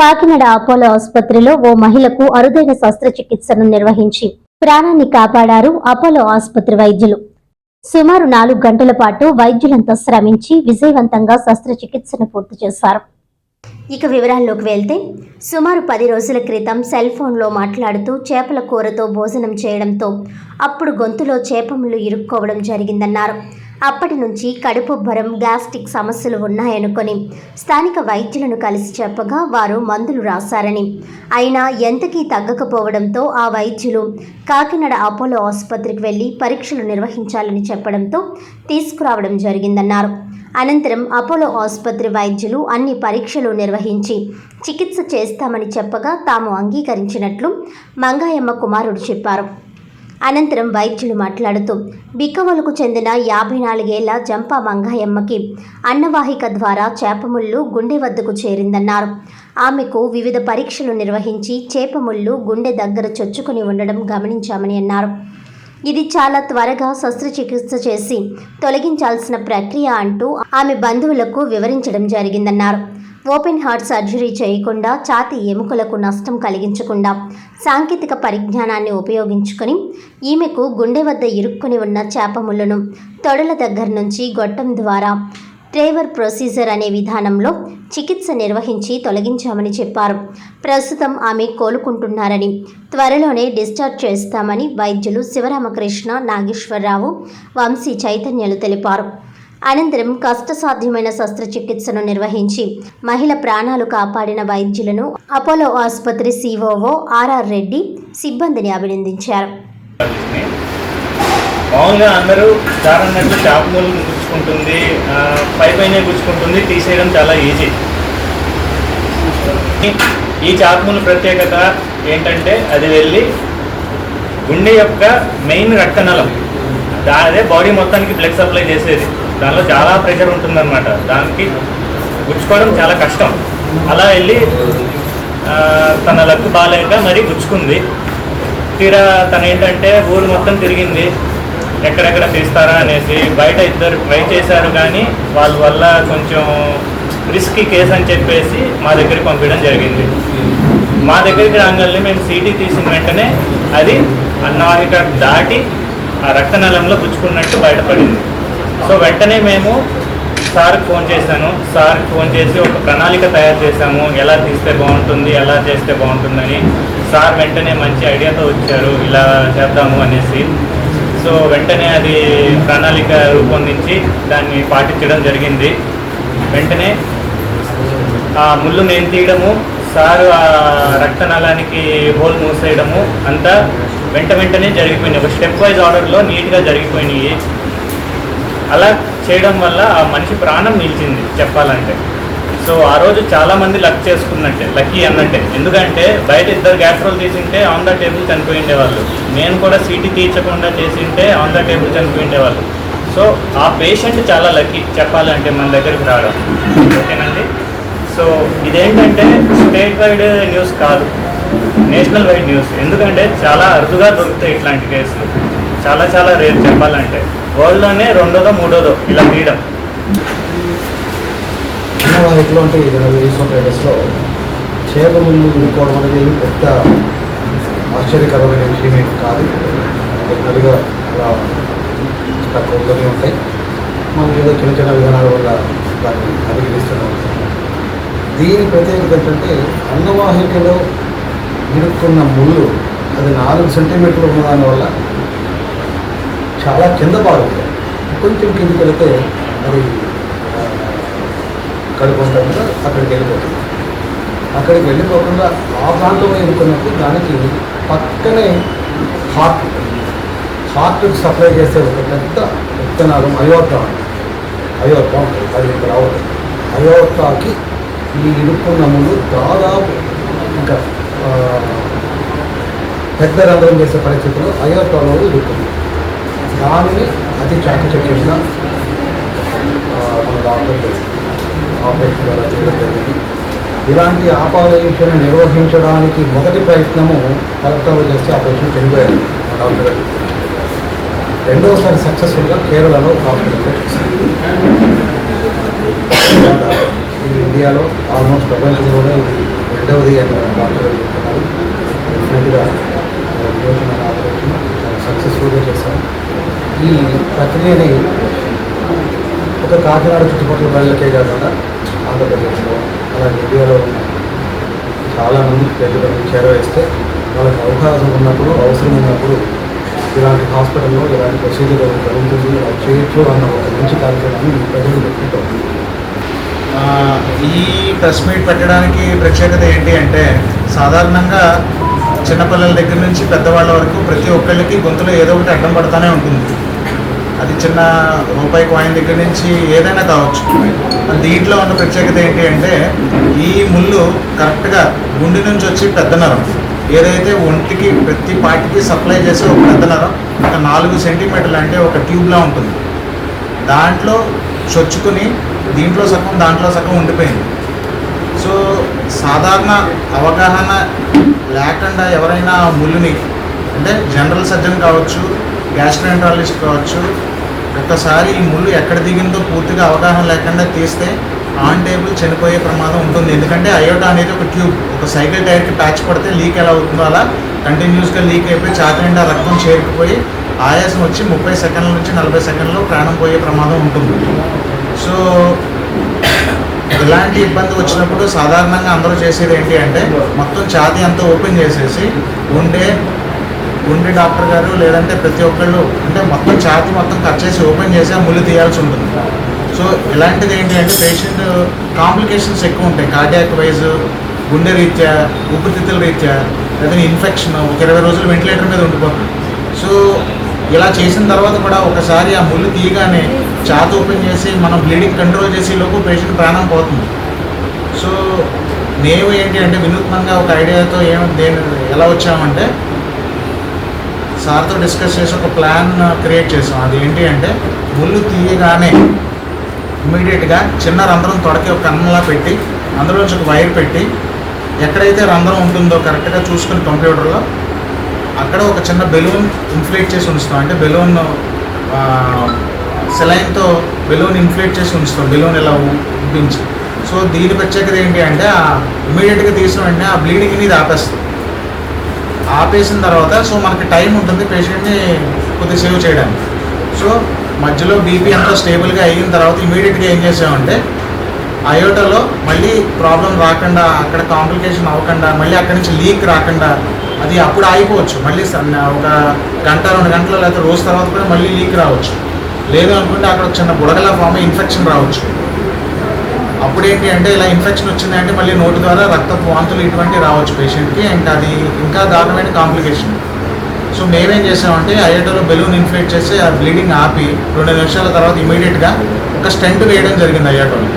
Kakinada Apollo ఆసుపత్రిలో ఓ మహిళకు అరుదైన శస్త్రచికిత్సను నిర్వహించి ప్రాణాన్ని కాపాడారు అపోలో ఆసుపత్రి వైద్యులు. సుమారు నాలుగు గంటల పాటు వైద్యులంతా శ్రమించి విజయవంతంగా శస్త్రచికిత్సను పూర్తి చేశారు. ఇక వివరాల్లోకి వెళ్తే సుమారు పది రోజుల క్రితం సెల్ ఫోన్లో మాట్లాడుతూ చేపల కూరతో భోజనం చేయడంతో అప్పుడు గొంతులో చేపములు ఇరుక్కోవడం జరిగిందన్నారు. అప్పటి నుంచి కడుపుబ్బరం గ్యాస్ట్రిక్ సమస్యలు ఉన్నాయనుకొని స్థానిక వైద్యులను కలిసి చెప్పగా వారు మందులు రాశారని. అయినా ఎంతకీ తగ్గకపోవడంతో ఆ వైద్యులు కాకినాడ అపోలో ఆసుపత్రికి వెళ్ళి పరీక్షలు నిర్వహించాలని చెప్పడంతో తీసుకురావడం జరిగిందన్నారు. అనంతరం అపోలో ఆసుపత్రి వైద్యులు అన్ని పరీక్షలు నిర్వహించి చికిత్స చేస్తామని చెప్పగా తాము అంగీకరించినట్లు మంగాయమ్మ కుమారుడు చెప్పారు. అనంతరం వైద్యులు మాట్లాడుతూ బిక్కవలకు చెందిన యాభై నాలుగేళ్ళ జంపా మంగాయమ్మకి అన్నవాహిక ద్వారా చేపముళ్ళు గుండె వద్దకు చేరిందన్నారు. ఆమెకు వివిధ పరీక్షలు నిర్వహించి చేపముళ్ళు గుండె దగ్గర చొచ్చుకుని ఉండడం గమనించామని అన్నారు. ఇది చాలా త్వరగా శస్త్రచికిత్స చేసి తొలగించాల్సిన ప్రక్రియ అంటూ ఆమె బంధువులకు వివరించడం జరిగిందన్నారు. ఓపెన్ హార్ట్ సర్జరీ చేయకుండా ఛాతీ ఎముకలకు నష్టం కలిగించకుండా సాంకేతిక పరిజ్ఞానాన్ని ఉపయోగించుకొని ఈమెకు గుండె వద్ద ఇరుక్కుని ఉన్న చేపములను తొడల దగ్గర నుంచి గొట్టం ద్వారా ట్రేవర్ ప్రొసీజర్ అనే విధానంలో చికిత్స నిర్వహించి తొలగించామని చెప్పారు. ప్రస్తుతం ఆమె కోలుకుంటున్నారని త్వరలోనే డిశ్చార్జ్ చేస్తామని వైద్యులు శివరామకృష్ణ నాగేశ్వరరావు వంశీ చైతన్యలు తెలిపారు. అనంతరం కష్టసాధ్యమైన శస్త్రచికిత్సను నిర్వహించి మహిళ ప్రాణాలు కాపాడిన వైద్యులను అపోలో ఆసుపత్రి సిఓఓ ఆర్ఆర్ రెడ్డి సిబ్బందిని అభినందించారు. మామూలుగా అందరూ సార్ అన్నట్టు చేప మూలు గుచ్చుకుంటుంది పై పైన గుచ్చుకుంటుంది తీసేయడం చాలా ఈజీ. ఈ చేపముల ప్రత్యేకత ఏంటంటే అది వెళ్ళి గుండె యొక్క మెయిన్ రక్తనలం దా అదే బాడీ మొత్తానికి బ్లడ్ సప్లై చేసేది. దానిలో చాలా ప్రెషర్ ఉంటుందన్నమాట. దానికి గుచ్చుకోవడం చాలా కష్టం. అలా వెళ్ళి తన లక్ బాగాలేక మరీ గుచ్చుకుంది. తీరా తను ఏంటంటే ఊరు మొత్తం తిరిగింది. ఎక్కడెక్కడ తీస్తారా అనేసి బయట ఇద్దరు ట్రై చేశారు కానీ వాళ్ళ వల్ల కొంచెం రిస్క్ కేసు అని చెప్పేసి మా దగ్గరికి పంపించడం జరిగింది. మా దగ్గరికి రాగానే మేము సీటీ తీసిన వెంటనే అది అన్నవాహిక దాటి ఆ రక్తనలంలో పుచ్చుకున్నట్టు బయటపడింది. సో వెంటనే మేము సార్కి ఫోన్ చేశాను. సార్కి ఫోన్ చేసి ఒక ప్రణాళిక తయారు చేశాము. ఎలా తీస్తే బాగుంటుంది ఎలా చేస్తే బాగుంటుందని. సార్ వెంటనే మంచి ఐడియాతో వచ్చారు. ఇలా చేద్దాము అనేసి. సో వెంటనే అది ప్రణాళిక రూపొందించి దాన్ని పాటించడం జరిగింది. వెంటనే ఆ ముళ్ళు నేను తీయడము సారు ఆ రక్తనాళానికి హోల్ మూసేయడము అంతా వెంట వెంటనే జరిగిపోయినాయి ఒక స్టెప్ వైజ్ ఆర్డర్లో నీట్గా జరిగిపోయినాయి. అలా చేయడం వల్ల ఆ మనిషి ప్రాణం నిలిచింది చెప్పాలంటే. సో ఆ రోజు చాలామంది లక్ చేసుకున్నట్టే లక్కీ అన్నట్టే. ఎందుకంటే బయట ఇద్దరు గ్యాస్ట్రోల్ తీసింటే ఆన్ ద టేబుల్ చనిపోయిండే వాళ్ళు. నేను కూడా సీటీ తీర్చకుండా చేసింటే ఆన్ ద టేబుల్ చనిపోయి వాళ్ళు. సో ఆ పేషెంట్ చాలా లక్కీ చెప్పాలంటే మన దగ్గరికి రావడం. ఓకేనండి? సో ఇదేంటంటే స్టేట్ వైడ్ న్యూస్ కాదు నేషనల్ వైడ్ న్యూస్. ఎందుకంటే చాలా అరుదుగా దొరుకుతాయి ఇట్లాంటి కేసులు. చాలా చాలా రేర్ చెప్పాలంటే. వరల్డ్లోనే రెండోదో మూడోదో ఇలా తీయడం. చిన్నవారిలో అంటే ఇరవై సోపరేటర్స్లో చేప ముందు ఉండుకోవడం అనేది పెద్ద ఆశ్చర్యకరమైన విషయం ఏమి కాదు. పెద్దగా అలా తక్కువగానే ఉంటాయి. మనం ఏదో చిన్న చిన్న విధానాల వల్ల దాన్ని అధిగమిస్తున్నాం దీని ప్రత్యేకత ఏంటంటే అన్నవాహికలో ఇరుక్కున్న ముళ్ళు అది నాలుగు సెంటీమీటర్లు ఉన్న దానివల్ల చాలా కింద పాడుతుంది కొంచెం కిందకి వెళితే అది కడుపు ఉంటుంది అక్కడికి వెళ్ళిపోతుంది. అక్కడికి వెళ్ళిపోకుండా ఆ ప్రాంతంలో ఎన్నుకున్నప్పుడు దానికి పక్కనే హార్ట్ హార్ట్కి సప్లై చేసే ఒక పెద్ద విత్తనాలు అయోర్తా అయోర్తా ఉంటుంది. అది ఇక్కడ అవుతుంది ఈ ఇరుక్కున్న ముందు దాదాపు ఇంకా పెద్ద రంధ్రం చేసే పరిస్థితుల్లో అయోర్తాలో ఇరుక్కుంది దానిని అతి చాకచక్యంగా మన డాక్టర్లు ఆపరేషన్ ద్వారా చేయడం జరిగింది. ఇలాంటి ఆపరేషన్ నిర్వహించడానికి మొదటి ప్రయత్నము కలెక్టర్లు చేస్తే ఆపరేషన్ చనిపోయారు డాక్టర్ రెండోసారి సక్సెస్ఫుల్గా కేరళలో ఆపరేషన్ ఇండియాలో ఆల్మోస్ట్ ప్రపంచంలోనే రెండవది అని డాక్టర్ చెప్తున్నారు. డెఫినెట్గా మన ఆపరేషన్ సక్సెస్ఫుల్గా చేశారు. ఈ ప్రక్రియని ఒక కాకినాడ చుట్టుపక్కల ప్రజలకే కాకుండా ఆంధ్రప్రదేశ్లో అలాగే ఇండియాలో ఉన్న చాలా మంది ప్రజలకు చేరవేస్తే వాళ్ళకి అవకాశం ఉన్నప్పుడు అవసరం ఉన్నప్పుడు ఇలాంటి హాస్పిటల్లో ఇలాంటి ప్రొసీజర్ జరుగుతుంది. అలా చేయొచ్చు అన్న ఒక మంచి కార్యక్రమాన్ని ప్రజలు పెట్టుకుంటాం ఈ ప్రెస్ మీట్ పెట్టడానికి ప్రత్యేకత ఏంటి అంటే సాధారణంగా చిన్నపిల్లల దగ్గర నుంచి పెద్దవాళ్ళ వరకు ప్రతి ఒక్కళ్ళకి గొంతులో ఏదో ఒకటి అడ్డం పడుతూనే ఉంటుంది. అది చిన్న రూపాయి కాయిన్ దగ్గర నుంచి ఏదైనా కావచ్చు. దీంట్లో ఉన్న ప్రత్యేకత ఏంటి అంటే ఈ ముళ్ళు కరెక్ట్గా గుండె నుంచి వచ్చి పెద్ద నరం. ఏదైతే ఒంటికి ప్రతి పార్టీకి సప్లై చేసే ఒక పెద్ద నరం ఒక నాలుగు సెంటీమీటర్లు అంటే ఒక ట్యూబ్లా ఉంటుంది. దాంట్లో చొచ్చుకుని దీంట్లో సగం దాంట్లో సగం ఉండిపోయింది. సో సాధారణ అవగాహన లేకుండా ఎవరైనా ముళ్ళుని అంటే జనరల్ సర్జన్ కావచ్చు గ్యాస్ట్రాంట్రాలజిస్ట్ కావచ్చు ఒకసారి ఈ ముళ్ళు ఎక్కడ దిగిందో పూర్తిగా అవగాహన లేకుండా తీస్తే ఆన్ టేబుల్ చనిపోయే ప్రమాదం ఉంటుంది. ఎందుకంటే అయోటా అనేది ఒక ట్యూబ్. ఒక సైకిల్ టైర్కి ప్యాచ్ పడితే లీక్ ఎలా అవుతుందో అలా కంటిన్యూస్గా లీక్ అయిపోయి చాతి నిండా రక్తం చేరుకుపోయి ఆయాసం వచ్చి ముప్పై సెకండ్ల నుంచి నలభై సెకండ్లో ప్రాణం పోయే ప్రమాదం ఉంటుంది. సో ఇలాంటి ఇబ్బంది వచ్చినప్పుడు సాధారణంగా అందరూ చేసేది ఏంటి అంటే మొత్తం ఛాతీ అంతా ఓపెన్ చేసేసి ఉండే గుండె డాక్టర్ గారు లేదంటే ప్రతి ఒక్కళ్ళు అంటే మొత్తం ఛాతీ మొత్తం కట్ చేసి ఓపెన్ చేసి ఆ ముళ్ళు తీయాల్సి ఉంటుంది. సో ఇలాంటిది ఏంటి అంటే పేషెంట్ కాంప్లికేషన్స్ ఎక్కువ ఉంటాయి. కార్డియాక్ వైజ్ గుండె రీత్యా ఊపిరితిత్తుల రీత్యా లేదంటే ఇన్ఫెక్షన్ ఒక ఇరవై రోజులు వెంటిలేటర్ మీద ఉండిపోతుంది. సో ఇలా చేసిన తర్వాత కూడా ఒకసారి ఆ ముళ్ళు తీయగానే ఛాతీ ఓపెన్ చేసి మనం బ్లీడింగ్ కంట్రోల్ చేసే లోపు పేషెంట్ ప్రాణం పోతుంది. సో మేము ఏంటి అంటే వినూత్నంగా ఒక ఐడియాతో ఏం దేని ఎలా వచ్చామంటే సార్తో డిస్కస్ చేసి ఒక ప్లాన్ క్రియేట్ చేసాం. అది ఏంటి అంటే ముళ్ళు తీయగానే ఇమీడియట్గా చిన్న రంధ్రం తొడకి ఒక కన్నులా పెట్టి అందులోంచి ఒక వైర్ పెట్టి ఎక్కడైతే రంధ్రం ఉంటుందో కరెక్ట్గా చూసుకుని కంప్యూటర్లో అక్కడ ఒక చిన్న బెలూన్ ఇన్ఫ్లేట్ చేసి ఉంచుతాం. అంటే బెలూన్ సెలైన్తో బెలూన్ ఇన్ఫ్లేట్ చేసి ఉంచుతాం. బెలూన్ ఇలా ఉబ్బించి. సో దీని ప్రత్యేకత ఏంటి అంటే ఇమీడియట్గా తీసిన వెంటనే ఆ బ్లీడింగ్ని ఇది ఆపేస్తుంది ఆపేసిన తర్వాత సో మనకి టైం ఉంటుంది పేషెంట్ని కొద్దిగా సేవ్ చేయడానికి. సో మధ్యలో బీపీ అంతా స్టేబుల్గా అయిన తర్వాత ఇమీడియట్గా ఏం చేసామంటే అయోటాలో మళ్ళీ ప్రాబ్లం రాకుండా అక్కడ కాంప్లికేషన్ అవ్వకుండా మళ్ళీ అక్కడి నుంచి లీక్ రాకుండా అది అప్పుడు ఆగిపోవచ్చు. మళ్ళీ ఒక గంట రెండు గంటలు లేకపోతే రోజు తర్వాత కూడా మళ్ళీ లీక్ రావచ్చు. లేదు అనుకుంటే అక్కడ చిన్న బుడగల ఫామ్ ఇన్ఫెక్షన్ రావచ్చు. అప్పుడు ఏంటి అంటే ఇలా ఇన్ఫెక్షన్ వచ్చిందంటే మళ్ళీ నోటి ద్వారా రక్త వాంతులు ఇటువంటివి రావచ్చు పేషెంట్కి అండ్ అది ఇంకా దారుణమైన కాంప్లికేషన్ సో మేమేం చేసామంటే ఐఐటీలో బెలూన్ ఇన్ఫ్లేట్ చేసి ఆ బ్లీడింగ్ ఆపి రెండు నిమిషాల తర్వాత ఇమీడియట్గా ఒక స్టెంట్ వేయడం జరిగింది ఐఐటీలో.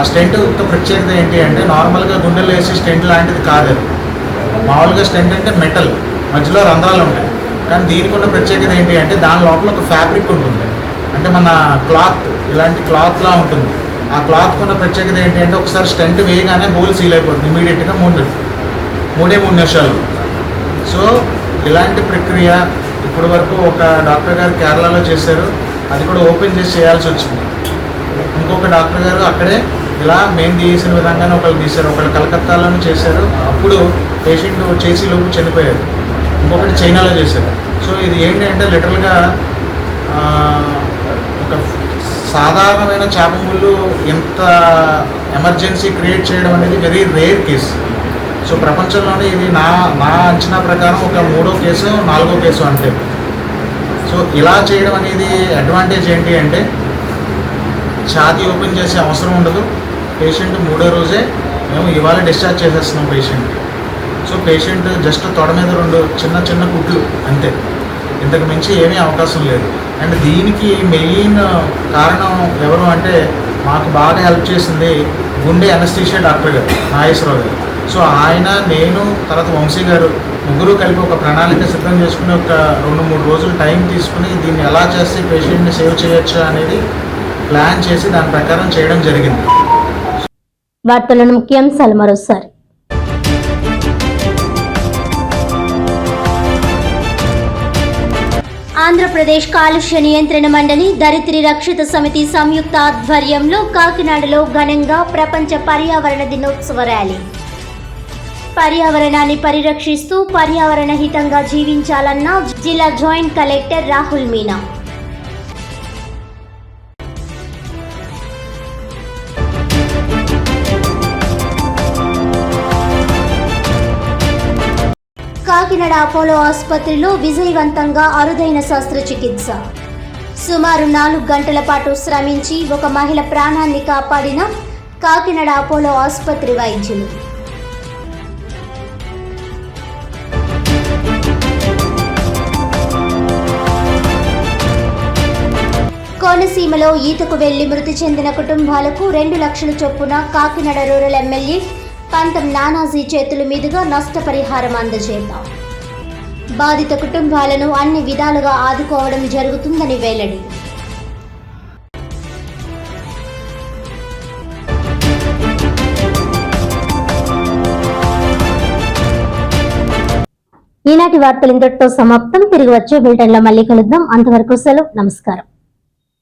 ఆ స్టెంట్ యొక్క ప్రత్యేకత ఏంటి అంటే నార్మల్గా గుండెలు వేసి స్టెంట్ లాంటిది కాదు మామూలుగా స్టెంట్ అంటే మెటల్ మధ్యలో రంధ్రాలు ఉంటాయి. కానీ దీనికి ఉన్న ప్రత్యేకత ఏంటి అంటే దాని లోపల ఒక ఫ్యాబ్రిక్ ఉంటుంది. అంటే మన క్లాత్ ఇలాంటి క్లాత్లా ఉంటుంది. ఆ క్లాత్ ఉన్న ప్రత్యేకత ఏంటంటే ఒకసారి స్టంట్ వేయగానే హోల్ సీల్ అయిపోతుంది ఇమీడియట్గా మూడు మూడే మూడు నిమిషాలు. సో ఇలాంటి ప్రక్రియ ఇప్పటి వరకు ఒక డాక్టర్ గారు కేరళలో చేశారు. అది కూడా ఓపెన్ చేసి చేయాల్సి వచ్చింది. ఇంకొక డాక్టర్ గారు అక్కడే ఇలా మేము తీసిన విధంగానే ఒకళ్ళు తీశారు. ఒకళ్ళు కలకత్తాలోనే చేశారు. అప్పుడు పేషెంట్ చేసి లోపు చనిపోయారు. ఇంకొకటి చైనాలో చేశారు. సో ఇది ఏంటి అంటే లిటరల్గా ఒక సాధారణమైన చేప ముళ్ళు ఇంత ఎమర్జెన్సీ క్రియేట్ చేయడం అనేది వెరీ రేర్ కేసు. సో ప్రపంచంలోనే ఇది నా నా అంచనా ప్రకారం ఒక మూడో కేసు నాలుగో కేసు అంటే. సో ఇలా చేయడం అనేది అడ్వాంటేజ్ ఏంటి అంటే ఛాతీ ఓపెన్ చేసే అవసరం ఉండదు. పేషెంట్ మూడో రోజే మేము ఇవాళ డిశ్చార్జ్ చేసేస్తున్నాం పేషెంట్. సో పేషెంట్ జస్ట్ తొడ మీద రెండు చిన్న చిన్న కుట్లు అంతే. ఇంతకు మించి ఏమీ అవకాశం లేదు. అండ్ దీనికి మెయిన్ కారణం ఎవరు అంటే మాకు బాగా హెల్ప్ చేసింది గుండె అనస్థీషియా డాక్టర్ గారు నాగేశ్వరరావు గారు. సో ఆయన నేను తర్వాత వంశీ గారు ముగ్గురు కలిపి ఒక ప్రణాళిక సిద్ధం చేసుకుని ఒక రెండు మూడు రోజులు టైం తీసుకుని దీన్ని ఎలా చేస్తే పేషెంట్ని సేవ్ చేయొచ్చు అనేది ప్లాన్ చేసి దాని ప్రకారం చేయడం జరిగింది. వార్తలను ముఖ్యాంశాలు మరోసారి. ఆంధ్రప్రదేశ్ కాలుష్య నియంత్రణ మండలి దరిద్రి రక్షిత సమితి సంయుక్త ఆధ్వర్యంలో కాకినాడలో ఘనంగా ప్రపంచ పర్యావరణ దినోత్సవ ర్యాలీ. పర్యావరణాన్ని పరిరక్షిస్తూ పర్యావరణ హితంగా జీవించాలన్న జిల్లా joint collector Rahul Meena Kakinada Apollo ఆసుపత్రిలో విజయవంతంగా అరుదైన శస్త్రచికిత్స. సుమారు నాలుగు గంటల పాటు శ్రమించి ఒక మహిళ ప్రాణాన్ని కాపాడిన కాకినాడ అపోలో ఆసుపత్రి వైద్యులు. కోనసీమలో ఈతకు వెళ్ళి మృతి చెందిన కుటుంబాలకు రెండు లక్షల చొప్పున కాకినాడ రూరల్ ఎమ్మెల్యే పంతం నానాజీ చేతుల మీదుగా నష్టపరిహారం అందజేద్దాం. బాధిత కుటుంబాలను అన్ని విధాలుగా ఆదుకోవడం జరుగుతుందని వెల్లడి. ఈనాటి వార్తలు ఇంతటితో సమాప్తం. తిరిగి వచ్చే బులెటిన్లో మళ్ళీ కలుద్దాం. అంతవరకు సెలవు. నమస్కారం.